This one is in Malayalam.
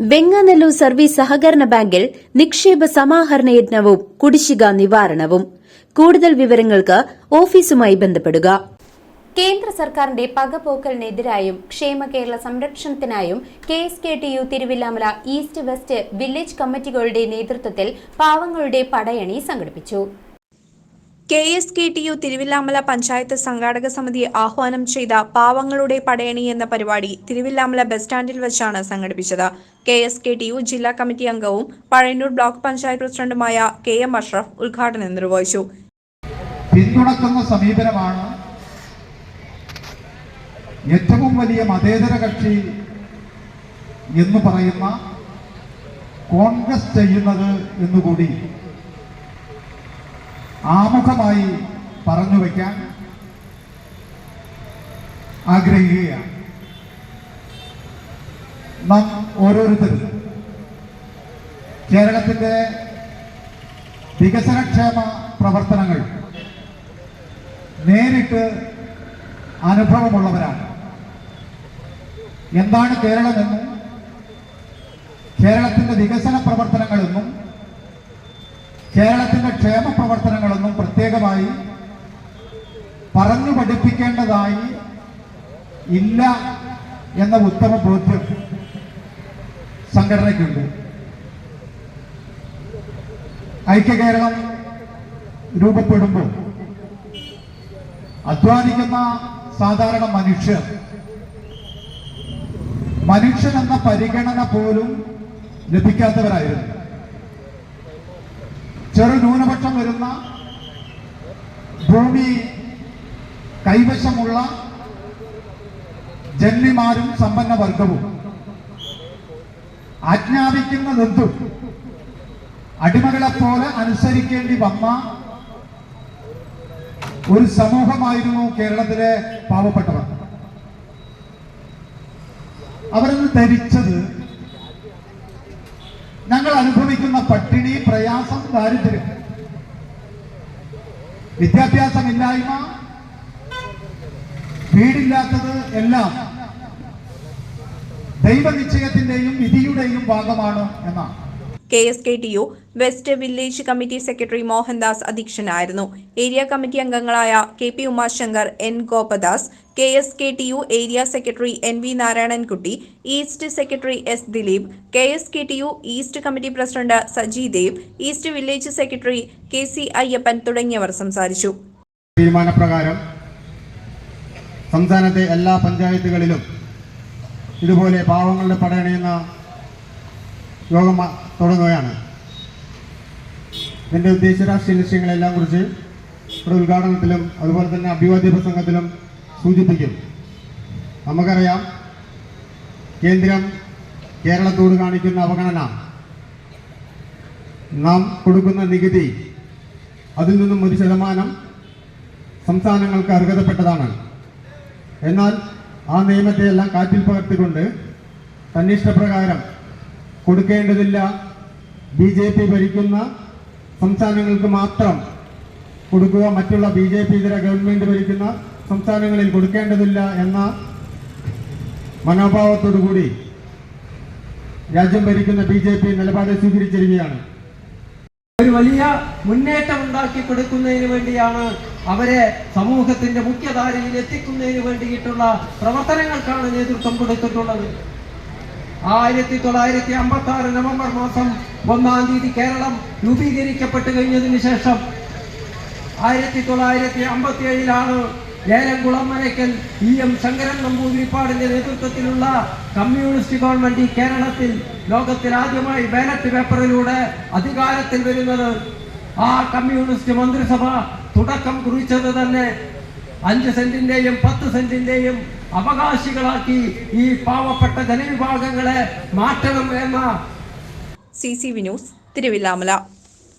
വെങ്ങാനല്ലൂർ സർവീസ് സഹകരണ ബാങ്കിൽ നിക്ഷേപ സമാഹരണ യജ്ഞവും കുടിശ്ശിക നിവാരണവും. കൂടുതൽ വിവരങ്ങൾക്ക് ഓഫീസുമായി ബന്ധപ്പെടുക. കേന്ദ്ര സർക്കാരിന്റെ പകപോക്കലിനെതിരായും ക്ഷേമ Kerala സംരക്ഷണത്തിനായും K S K T U Thiruvilwamala east west village കമ്മിറ്റികളുടെ നേതൃത്വത്തിൽ പാവങ്ങളുടെ പടയണി സംഘടിപ്പിച്ചു. K S K T U Thiruvilwamala panchayat സംഘാടക സമിതി ആഹ്വാനം ചെയ്ത പാവങ്ങളുടെ പടയണി എന്ന പരിപാടി തിരുവില്ലാമല ബസ് സ്റ്റാൻഡിൽ വെച്ചാണ് സംഘടിപ്പിച്ചത്. K S K T U ജില്ലാ കമ്മിറ്റി അംഗവും പഴയന്നൂർ ബ്ലോക്ക് പഞ്ചായത്ത് പ്രസിഡന്റുമായ കെ എം അഷ്റഫ് ഉദ്ഘാടനം നിർവഹിച്ചു. പിന്തുണക്കുന്ന സമീപനമാണ് ഏറ്റവും വലിയ മതേതര കക്ഷി എന്ന് പറയുന്ന കോൺഗ്രസ് ചെയ്യുന്നത് എന്നുകൂടി ആമുഖമായി പറഞ്ഞു വയ്ക്കാൻ ആഗ്രഹിക്കുകയാണ്. നാം ഓരോരുത്തരും കേരളത്തിന്റെ വികസനക്ഷേമ പ്രവർത്തനങ്ങൾ നേരിട്ട് അനുഭവമുള്ളവരാണ്. എന്താണ് കേരളമെന്നും കേരളത്തിന്റെ വികസന പ്രവർത്തനങ്ങളെന്നും കേരളത്തിന്റെ ക്ഷേമ പ്രവർത്തനങ്ങളൊന്നും പ്രത്യേകമായി പറഞ്ഞു പഠിപ്പിക്കേണ്ടതായി ഇല്ല എന്ന ഉത്തമ ബോധ്യം സംഘടനയ്ക്കുണ്ട്. ഐക്യകേരളം രൂപപ്പെടുമ്പോൾ അധ്വാനിക്കുന്ന സാധാരണ മനുഷ്യർ മനുഷ്യൻ എന്ന പരിഗണന പോലും ലഭിക്കാത്തവരായിരുന്നു. ചെറു ന്യൂനപക്ഷം വരുന്ന ഭൂമി കൈവശമുള്ള ജന്മിമാരും സമ്പന്ന വർഗവും ആജ്ഞാപിക്കുന്നതെന്തും? അടിമകളെപ്പോലെ അനുസരിക്കേണ്ടി വന്ന ഒരു സമൂഹമായിരുന്നു കേരളത്തിലെ പാവപ്പെട്ടവർ. അവരെന്ന് ധരിച്ചത് ഞങ്ങൾ അനുഭവിക്കുന്ന പട്ടിണി പ്രയാസം ദാരിദ്ര്യം. വിദ്യാഭ്യാസമില്ലായ്മ വീടില്ലാത്തത് എല്ലാം ദൈവനിശ്ചയത്തിന്റെയും വിധിയുടെയും ഭാഗമാണ് എന്നാണ്. K S K T U west village committee secretary Mohandas അധ്യക്ഷനായിരുന്നു. ഏരിയ കമ്മിറ്റി അംഗങ്ങളായ K P Umashankar N Gopadas K S K T U area secretary N V Narayanankutty east secretary S Dileep K S K T U east committee president Saji Dev east village secretary K C Ayyappan തുടങ്ങിയവർ സംസാരിച്ചു. തീരുമാനപ്രകാരം സംസ്ഥാനത്തെ എല്ലാ പഞ്ചായത്തുകളിലും ഇതുപോലെ പാവങ്ങളുടെ പടയണിയുന്ന യോഗം തുടങ്ങുകയാണ്. എന്റെ ഉദ്ദേശ രാഷ്ട്രീയ ലക്ഷ്യങ്ങളെല്ലാം കുറിച്ച് ഇവിടെ ഉദ്ഘാടനത്തിലും അതുപോലെ തന്നെ അഭിവാദ്യ പ്രസംഗത്തിലും സൂചിപ്പിക്കും. നമുക്കറിയാം കേന്ദ്രം കേരളത്തോട് കാണിക്കുന്ന അവഗണന. നാം കൊടുക്കുന്ന നികുതി അതിൽ നിന്നും ഒരു ശതമാനം സംസ്ഥാനങ്ങൾക്ക് അർഹതപ്പെട്ടതാണ്. എന്നാൽ ആ നിയമത്തെ എല്ലാം കാറ്റിൽ പകർത്തിക്കൊണ്ട് തന്നിഷ്ടപ്രകാരം കൊടുക്കേണ്ടതില്ല. ബി ജെ പി ഭരിക്കുന്ന സംസ്ഥാനങ്ങൾക്ക് മാത്രം കൊടുക്കുക. മറ്റുള്ള ബി ജെ പി ഇതര ഗവൺമെന്റ് ഭരിക്കുന്ന സംസ്ഥാനങ്ങളിൽ കൊടുക്കേണ്ടതില്ല എന്ന മനോഭാവത്തോടുകൂടി രാജ്യം ഭരിക്കുന്ന ബി ജെ പി നിലപാട് സ്വീകരിച്ചിരിക്കുകയാണ്. ഒരു വലിയ മുന്നേറ്റം ഉണ്ടാക്കി കൊടുക്കുന്നതിന് വേണ്ടിയാണ് അവരെ സമൂഹത്തിന്റെ മുഖ്യധാരയിൽ എത്തിക്കുന്നതിന് വേണ്ടിയിട്ടുള്ള പ്രവർത്തനങ്ങൾക്കാണ് നേതൃത്വം കൊടുത്തിട്ടുള്ളത്. ആയിരത്തി തൊള്ളായിരത്തി അമ്പത്തി ആറ് നവംബർ മാസം ഒന്നാം തീയതി കേരളം രൂപീകരിക്കപ്പെട്ട് കഴിഞ്ഞതിന് ശേഷം ആയിരത്തി തൊള്ളായിരത്തി അമ്പത്തി ഏഴിലാണ് ഏലംകുളം മനയ്ക്കൽ ഇ എം ശങ്കരൻ നമ്പൂതിരിപ്പാടിന്റെ നേതൃത്വത്തിലുള്ള കമ്മ്യൂണിസ്റ്റ് ഗവൺമെന്റ് കേരളത്തിൽ ലോകത്തിൽ ആദ്യമായി ബാലറ്റ് പേപ്പറിലൂടെ അധികാരത്തിൽ വരുന്നത്. ആ കമ്മ്യൂണിസ്റ്റ് മന്ത്രിസഭ തുടക്കം കുറിച്ചത് തന്നെ അഞ്ച് സെന്റിന്റെയും പത്ത് സെന്റിന്റെയും അവകാശികളാക്കി ഈ പാവപ്പെട്ട ജനവിഭാഗങ്ങളെ മാറ്റണം എന്ന സി സി വിനൂസ് തിരുവില്ലാമല.